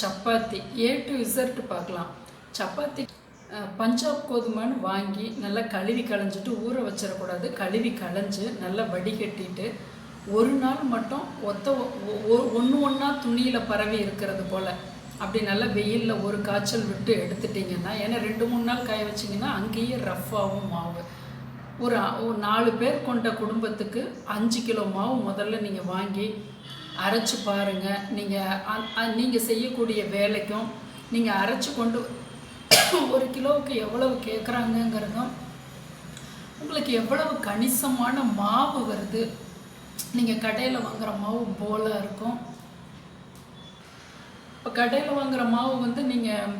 Chapati A to இசர்ட் பார்க்கலாம். சப்பாத்தி பஞ்சாப் கோதுமைன்னு வாங்கி நல்லா கழுவி களைஞ்சிட்டு ஊற வச்சிடக்கூடாது. கழுவி களைஞ்சு நல்லா வடிகட்டிட்டு ஒரு நாள் மட்டும் ஒத்த ஒன்று ஒன்றா துணியில் பரவி இருக்கிறது போல். அப்படி நல்லா வெயிலில் ஒரு காய்ச்சல் விட்டு எடுத்துட்டிங்கன்னா ஏன்னா ரெண்டு மூணு நாள் காய வச்சிங்கன்னா அங்கேயே ரஃப்பாகவும் மாவு. ஒரு நாலு பேர் கொண்ட குடும்பத்துக்கு அஞ்சு கிலோ மாவு முதல்ல நீங்கள் வாங்கி அரைச்சி பாருங்கள் நீங்கள் நீங்கள் செய்யக்கூடிய வேலைக்கும் நீங்கள் அரைச்சி கொண்டு ஒரு கிலோவுக்கு எவ்வளவு கேட்குறாங்கங்கிறதும் உங்களுக்கு எவ்வளவு கணிசமான மாவு வருது. நீங்கள் கடையில் வாங்குற மாவு போலாக இருக்கும். இப்போ கடையில் வாங்குற மாவு வந்து நீங்கள்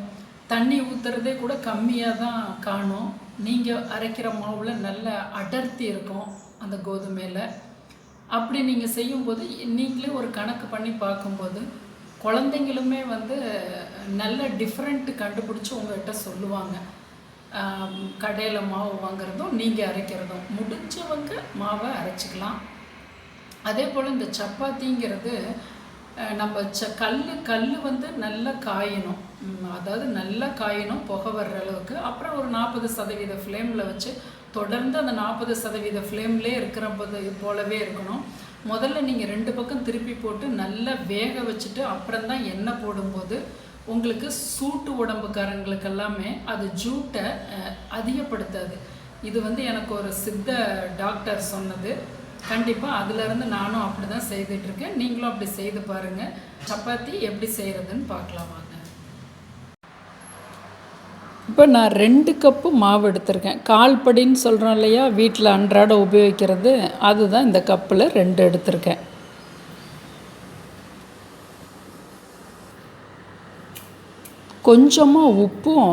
தண்ணி ஊற்றுறதே கூட கம்மியாக தான் காணும். நீங்கள் அரைக்கிற மாவில் நல்ல அடர்த்தி இருக்கும் அந்த கோதுமையில். அப்படி நீங்கள் செய்யும்போது நீங்களே ஒரு கணக்கு பண்ணி பார்க்கும்போது குழந்தைங்களுமே வந்து நல்ல டிஃப்ரெண்ட் கண்டுபிடிச்சி உங்கள்கிட்ட சொல்லுவாங்க. கடையில் மாவு வாங்குறதும் நீங்கள் அரைக்கிறதும். முடிஞ்சவங்க மாவை அரைச்சிக்கலாம். அதே போல் இந்த சப்பாத்திங்கிறது நம்ம ச கல் கல் வந்து நல்லா காயணும். அதாவது நல்லா காயணும் புகை வர்ற அளவுக்கு. அப்புறம் ஒரு நாற்பது சதவீத ஃப்ளேமில் வச்சு தொடர்ந்து அந்த நாற்பது சதவீத ஃப்ளேம்லேயே இருக்கிற போது போலவே இருக்கணும். முதல்ல நீங்கள் ரெண்டு பக்கம் திருப்பி போட்டு நல்லா வேக வச்சுட்டு அப்புறம் தான் எண்ணெய் போடும்போது உங்களுக்கு சூட்டு உடம்புக்காரங்களுக்கு எல்லாமே அது ஜூட்டை அதிகப்படுத்தாது. இது வந்து எனக்கு ஒரு சித்த டாக்டர் சொன்னது. கண்டிப்பாக அதுலேருந்து நானும் அப்படி தான் செய்துட்ருக்கேன் நீங்களும் அப்படி செய்து பாருங்கள் சப்பாத்தி எப்படி செய்கிறதுன்னு பார்க்கலாம்? இப்போ நான் ரெண்டு கப்பு மாவு எடுத்திருக்கேன். கால் படின்னு சொல்கிறோம் இல்லையா? வீட்டில் அன்றாட உபயோகிக்கிறது அதுதான் இந்த கப்பில் ரெண்டு எடுத்திருக்கேன். கொஞ்சமாக உப்பும்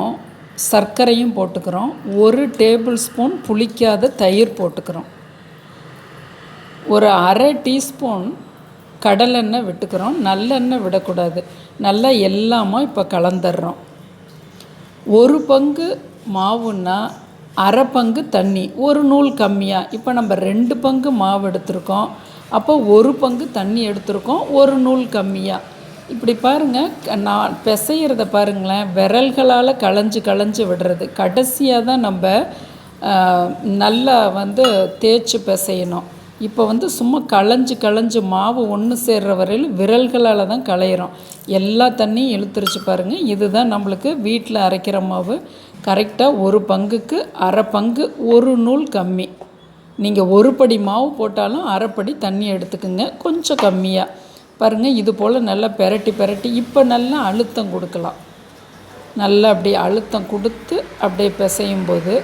சர்க்கரையும் போட்டுக்கிறோம். ஒரு டேபிள் ஸ்பூன் புளிக்காத தயிர் போட்டுக்கிறோம். ஒரு அரை டீஸ்பூன் கடலெண்ணெய் விட்டுக்கிறோம். நல்லெண்ணெய் விடக்கூடாது. நல்லா எல்லாமும் இப்போ கலந்துடுறோம். ஒரு பங்கு மாவுன்னா அரை பங்கு தண்ணி. ஒரு நூல் கம்மியாக இப்போ நம்ம ரெண்டு பங்கு மாவு எடுத்திருக்கோம். அப்போ ஒரு பங்கு தண்ணி எடுத்திருக்கோம். ஒரு நூல் கம்மியாக இப்படி பாருங்கள் க- நான் பிசையிறத பாருங்களேன். விரல்களால் களைஞ்சு களைஞ்சு விடுறது. கடைசியாக தான் நம்ம நல்லா வந்து தேய்ச்சி பிசையணும். இப்போ வந்து சும்மா களைஞ்சு களைஞ்சு மாவு ஒன்று சேர்ற வரையில் விரல்களால் தான் களையிறோம். எல்லா தண்ணியும் இழுத்துருச்சு பாருங்கள் இதுதான் நம்மளுக்கு வீட்டில் அரைக்கிற மாவு. கரெக்டாக ஒரு பங்குக்கு அரை பங்கு ஒரு நூல் கம்மி. நீங்கள் ஒரு படி மாவு போட்டாலும் அரைப்படி தண்ணி எடுத்துக்குங்க. கொஞ்சம் கம்மியாக பாருங்கள் இது போல் நல்லா பெரட்டி பெரட்டி இப்போ நல்லா அழுத்தம் கொடுக்கலாம். நல்லா அப்படியே அழுத்தம் கொடுத்து அப்படியே பிசையும் போது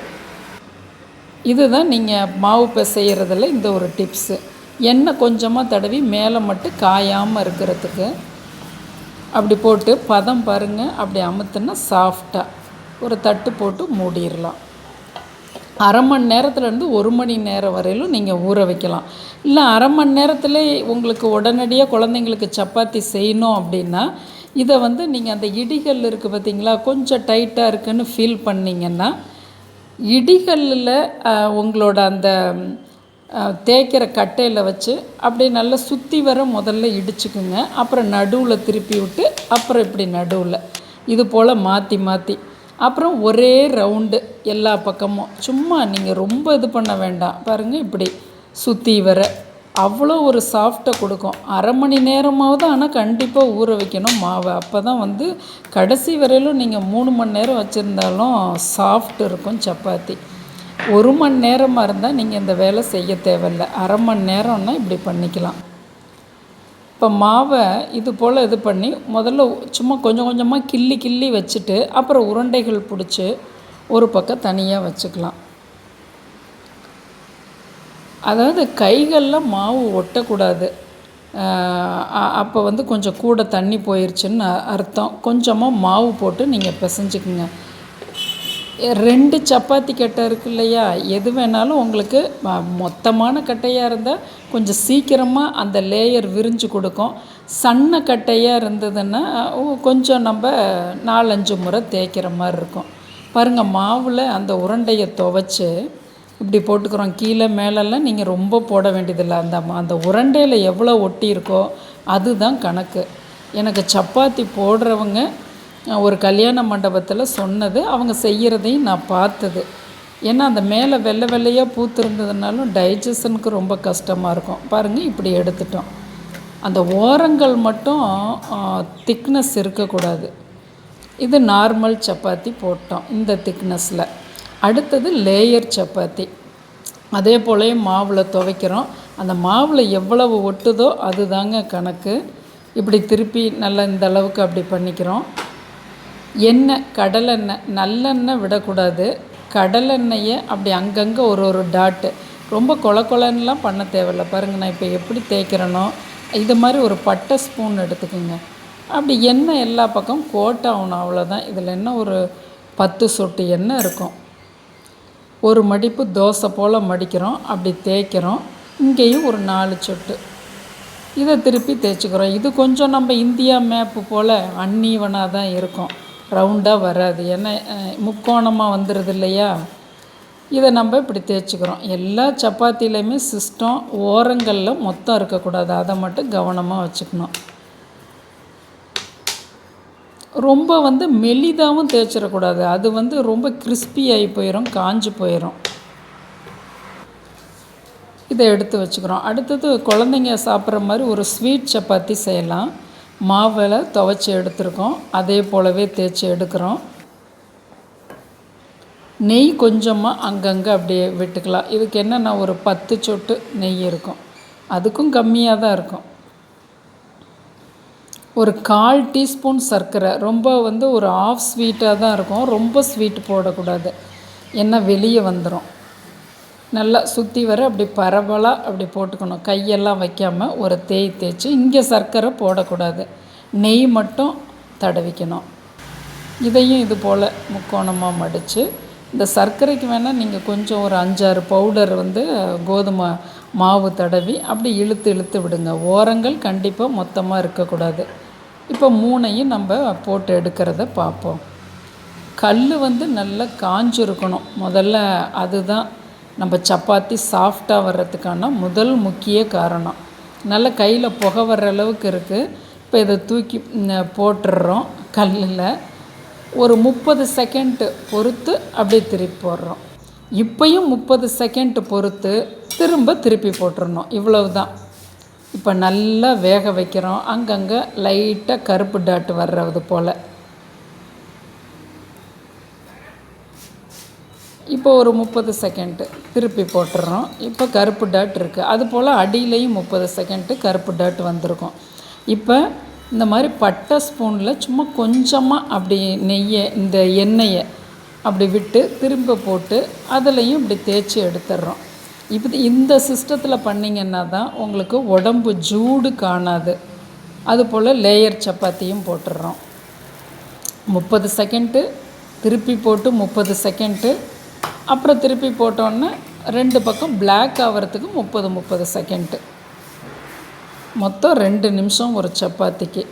இதுதான் நீங்கள் மாவு பிசைகிறதுல இந்த ஒரு டிப்ஸு எண்ணெய் கொஞ்சமாக தடவி மேலே மட்டும் காயாமல் இருக்கிறதுக்கு அப்படி போட்டு பதம் பாருங்கள் அப்படி அமுத்துனா சாஃப்டாக ஒரு தட்டு போட்டு மூடிடலாம். அரை மணி நேரத்துலேருந்து ஒரு மணி நேரம் வரையிலும் நீங்கள் ஊற வைக்கலாம். இல்லை அரை மணி நேரத்தில் உங்களுக்கு உடனடியாக குழந்தைங்களுக்கு சப்பாத்தி செய்யணும் அப்படின்னா இதை வந்து நீங்கள் அந்த இடிகள் இருக்குது பார்த்தீங்களா கொஞ்சம் டைட்டாக இருக்குன்னு ஃபீல் பண்ணிங்கன்னா இடிகளில் உங்களோட அந்த தேய்க்கிற கட்டையில் வச்சு அப்படியே நல்லா சுற்றி வர முதல்ல இடிச்சுக்குங்க. அப்புறம் நடுவில் திருப்பி விட்டு அப்புறம் இப்படி நடுவில். இது போல் மாற்றி மாற்றி அப்புறம் ஒரே ரவுண்டு எல்லா பக்கமும். சும்மா நீங்கள் ரொம்ப இது பண்ண வேண்டாம். பாருங்கள் இப்படி சுற்றி வர. அவ்வளோ ஒரு சாஃப்ட்டை கொடுக்கும். அரை மணி நேரமாவது ஆனால் கண்டிப்பாக ஊற வைக்கணும் மாவை. அப்போ தான் வந்து கடைசி வரையிலும் நீங்கள் மூணு மணி நேரம் வச்சுருந்தாலும் சாஃப்ட் இருக்கும் சப்பாத்தி. ஒரு மணி நேரமாக இருந்தால் நீங்கள் இந்த வேலை செய்ய தேவையில்லை. அரை மணி நேரம்னா இப்படி பண்ணிக்கலாம். இப்போ மாவை இது போல் இது பண்ணி முதல்ல சும்மா கொஞ்சம் கொஞ்சமாக கிள்ளி கிள்ளி வச்சுட்டு அப்புறம் உருண்டைகள் பிடிச்சி ஒரு பக்கம் தனியாக வச்சுக்கலாம். அதாவது கைகளில் மாவு ஒட்டக்கூடாது. அப்போ வந்து கொஞ்சம் கூட தண்ணி போயிருச்சுன்னு அர்த்தம். கொஞ்சமாக மாவு போட்டு நீங்கள் பிசைஞ்சுக்குங்க. ரெண்டு சப்பாத்தி கட்டை இருக்கு இல்லையா? எது வேணாலும் உங்களுக்கு மொத்தமான கட்டையாக இருந்தால் கொஞ்சம் சீக்கிரமாக அந்த லேயர் விரிஞ்சு கொடுக்கும். சன்ன கட்டையாக இருந்ததுன்னா கொஞ்சம் நம்ம நாலஞ்சு முறை தேய்க்கிற மாதிரி இருக்கும். பாருங்கள் மாவில் அந்த உருண்டையை துவைச்சி இப்படி போட்டுக்கிறோம். கீழே மேலெல்லாம் நீங்கள் ரொம்ப போட வேண்டியதில்லை. அந்த அந்த உரண்டையில் எவ்வளோ ஒட்டி இருக்கோ அதுதான் கணக்கு. எனக்கு சப்பாத்தி போடுறவங்க ஒரு கல்யாண மண்டபத்தில் சொன்னது அவங்க செய்கிறதையும் நான் பார்த்தது. ஏன்னா அந்த மேலே வெள்ளை வெள்ளையாக பூத்திருந்ததுனாலும் டைஜஷனுக்கு ரொம்ப கஷ்டமாக இருக்கும். பாருங்கள் இப்படி எடுத்துட்டோம். அந்த ஓரங்கள் மட்டும் திக்னஸ் இருக்கக்கூடாது. இது நார்மல் சப்பாத்தி போட்டோம் இந்த திக்னஸில் அடுத்தது லேயர் சப்பாத்தி. அதே போல மாவில் துவைக்கிறோம். அந்த மாவில் எவ்வளவு ஒட்டுதோ அதுதாங்க கணக்கு. இப்படி திருப்பி நல்லா இந்த அளவுக்கு அப்படி பண்ணிக்கிறோம். எண்ணெய் கடலெண்ணெய் நல்லெண்ணெய் விடக்கூடாது. கடலெண்ணெயை அப்படி அங்கங்கே ஒரு ஒரு டாட்டு. ரொம்ப கொல கொலன்னுலாம் பண்ண தேவையில்ல. பாருங்கள் நான் இப்போ எப்படி தேய்க்கிறேனோ இது மாதிரி ஒரு பட்டை ஸ்பூன் எடுத்துக்கோங்க. அப்படி எண்ணெய் எல்லா பக்கம் கோட் ஆகணும் அவ்வளோதான் இதில் என்ன ஒரு பத்து சொட்டு எண்ணெய் இருக்கும். ஒரு மடிப்பு தோசை போல் மடிக்கிறோம் அப்படி தேய்க்கிறோம். இங்கேயும் ஒரு நாலு சொட்டு. இதை திருப்பி தேய்ச்சிக்கிறோம். இது கொஞ்சம் நம்ம இந்தியா மேப்பு போல் அன்னீவனாக தான் இருக்கும். ரவுண்டாக வராது. ஏன்னா முக்கோணமாக வந்துடுது இல்லையா? இதை நம்ம இப்படி தேய்ச்சிக்கிறோம். எல்லா சப்பாத்திலையுமே சிஸ்டம் ஓரங்களில் மொத்தம் இருக்கக்கூடாது. அதை மட்டும் கவனமாக வச்சுக்கணும். ரொம்ப வந்து மெலிதாகவும் தேய்ச்சிடக்கூடாது. அது வந்து ரொம்ப crispy ஆகி போயிடும் காஞ்சு போயிடும் இதை எடுத்து வச்சுக்கிறோம். அடுத்தது குழந்தைங்க சாப்பிட்ற மாதிரி ஒரு ஸ்வீட் சப்பாத்தி செய்யலாம். மாவில் துவைச்சி எடுத்துருக்கோம். அதே போலவே தேய்ச்சி எடுக்கிறோம். நெய் கொஞ்சமாக அங்கங்கே அப்படியே விட்டுக்கலாம். இதுக்கு என்னென்னா ஒரு பத்து சொட்டு நெய் இருக்கும். அதுக்கும் கம்மியாக தான் இருக்கும். ஒரு கால் டீஸ்பூன் சர்க்கரை ரொம்ப வந்து ஒரு ஆஃப் ஸ்வீட்டாக தான் இருக்கும். ரொம்ப ஸ்வீட் போடக்கூடாது. ஏன்னா வெளியே வந்துடும் நல்லா சுற்றி வர அப்படி பரவலாக அப்படி போட்டுக்கணும். கையெல்லாம் வைக்காமல் ஒரு தேய் தேய்ச்சி இங்கே சர்க்கரை போடக்கூடாது. நெய் மட்டும் தடவிக்கணும். இதையும் இது போல் முக்கோணமாக மடித்து இந்த சர்க்கரைக்கு வேணால் நீங்கள் கொஞ்சம் ஒரு அஞ்சாறு பவுடர் வந்து கோதுமை மாவு தடவி அப்படி இழுத்து இழுத்து விடுங்க. ஓரங்கள் கண்டிப்பாக மொத்தமாக இருக்கக்கூடாது. இப்போ மூணையும் நம்ம போட்டு எடுக்கிறத பார்ப்போம். கல் வந்து நல்லா காஞ்சிருக்கணும். முதல்ல அதுதான் நம்ம சப்பாத்தி சாஃப்டாக வர்றதுக்கான முதல் முக்கிய காரணம். நல்ல கையில் புகை வர்ற அளவுக்கு இருக்குது இப்போ இதை தூக்கி போட்டுடுறோம் கல்லில். ஒரு முப்பது செகண்ட் பொறுத்து அப்படியே திருப்பி போடுறோம். இப்பையும் முப்பது செகண்ட் பொறுத்து திரும்ப திருப்பி போட்டுடணும் இவ்வளவு தான் இப்போ நல்லா வேக வைக்கிறோம். அங்கங்கே லைட்டாக கருப்பு டாட் வர்றது போல். இப்போ ஒரு முப்பது செகண்டு திருப்பி போட்டுடுறோம் இப்போ கருப்பு டாட் இருக்குது அது போல் அடியிலையும் முப்பது செகண்டு கருப்பு டாட் வந்திருக்கும். இப்போ இந்த மாதிரி பட்டை ஸ்பூனில் சும்மா கொஞ்சமாக அப்படி நெய்யை இந்த எண்ணெயை அப்படி விட்டு திரும்ப போட்டு அதுலேயும் இப்படி தேய்ச்சி எடுத்துடுறோம் இப்போ இந்த சிஸ்டத்தில் பண்ணிங்கன்னா தான் உங்களுக்கு உடம்பு ஜூடு காணாது. அதுபோல் லேயர் சப்பாத்தியும் போட்டுடுறோம் முப்பது செகண்டு திருப்பி போட்டு முப்பது செகண்டு அப்புறம் திருப்பி போட்டோன்னே ரெண்டு பக்கம் பிளாக் ஆகிறதுக்கு முப்பது முப்பது செகண்டு மொத்தம் ரெண்டு நிமிஷம் ஒரு சப்பாத்திக்கு.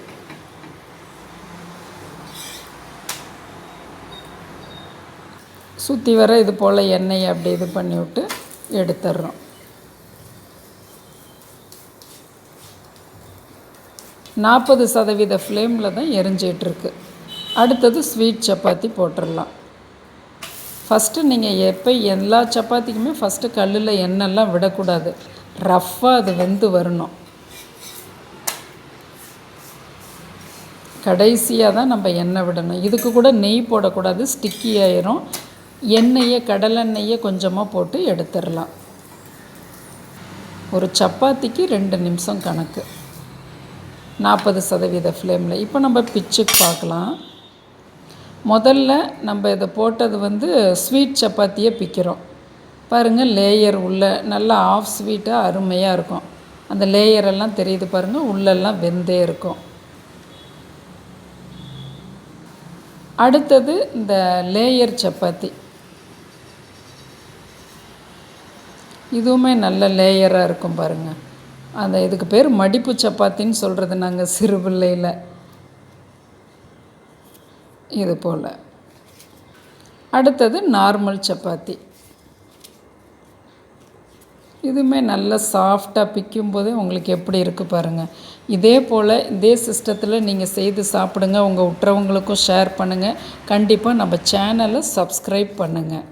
சுற்றி வர இது போல் எண்ணெயை அப்படி இது பண்ணிவிட்டு எடுத்துடுறோம் நாற்பது சதவீத ஃப்ளேமில் தான் எரிஞ்சிகிட்ருக்கு அடுத்தது ஸ்வீட் சப்பாத்தி போட்டுடலாம் ஃபஸ்ட்டு நீங்கள் எப்போ எல்லா சப்பாத்திக்குமே ஃபஸ்ட்டு கல்லில் எண்ணெய்லாம் விடக்கூடாது. ரஃப்பாக அது வெந்து வரணும். கடைசியாக தான் நம்ம எண்ணெய் விடணும். இதுக்கு கூட நெய் போடக்கூடாது ஸ்டிக்கி ஆயிரும். எண்ணெயை கடலெண்ணெயை கொஞ்சமாக போட்டு எடுத்துடலாம். ஒரு சப்பாத்திக்கு ரெண்டு நிமிஷம் கணக்கு. நாற்பது சதவீத ஃப்ளேமில். இப்போ நம்ம பிச்சுக்கு பார்க்கலாம். முதல்ல நம்ம இதை போட்டது வந்து ஸ்வீட் சப்பாத்தியை பிக்கிறோம். பாருங்கள் லேயர் உள்ள நல்லா ஆஃப் ஸ்வீட்டாக அருமையாக இருக்கும். அந்த லேயர் எல்லாம் தெரியுது பாருங்கள் உள்ளெல்லாம் வெந்தே இருக்கும். அடுத்தது இந்த லேயர் சப்பாத்தி. இதுவுமே நல்ல லேயராக இருக்கும் பாருங்கள் அந்த இதுக்கு பேர் மடிப்பு சப்பாத்தின்னு சொல்கிறது நாங்கள் சிறு பிள்ளையில். இது போல். அடுத்தது நார்மல் சப்பாத்தி. இதுவுமே நல்லா சாஃப்டாக பிக்கும் போதே உங்களுக்கு எப்படி இருக்குது பாருங்கள் இதே போல் இதே சிஸ்டத்தில் நீங்கள் செய்து சாப்பிடுங்க. உங்கள் உற்றவங்களுக்கும் ஷேர் பண்ணுங்கள் கண்டிப்பாக நம்ம சேனலை சப்ஸ்கிரைப் பண்ணுங்கள்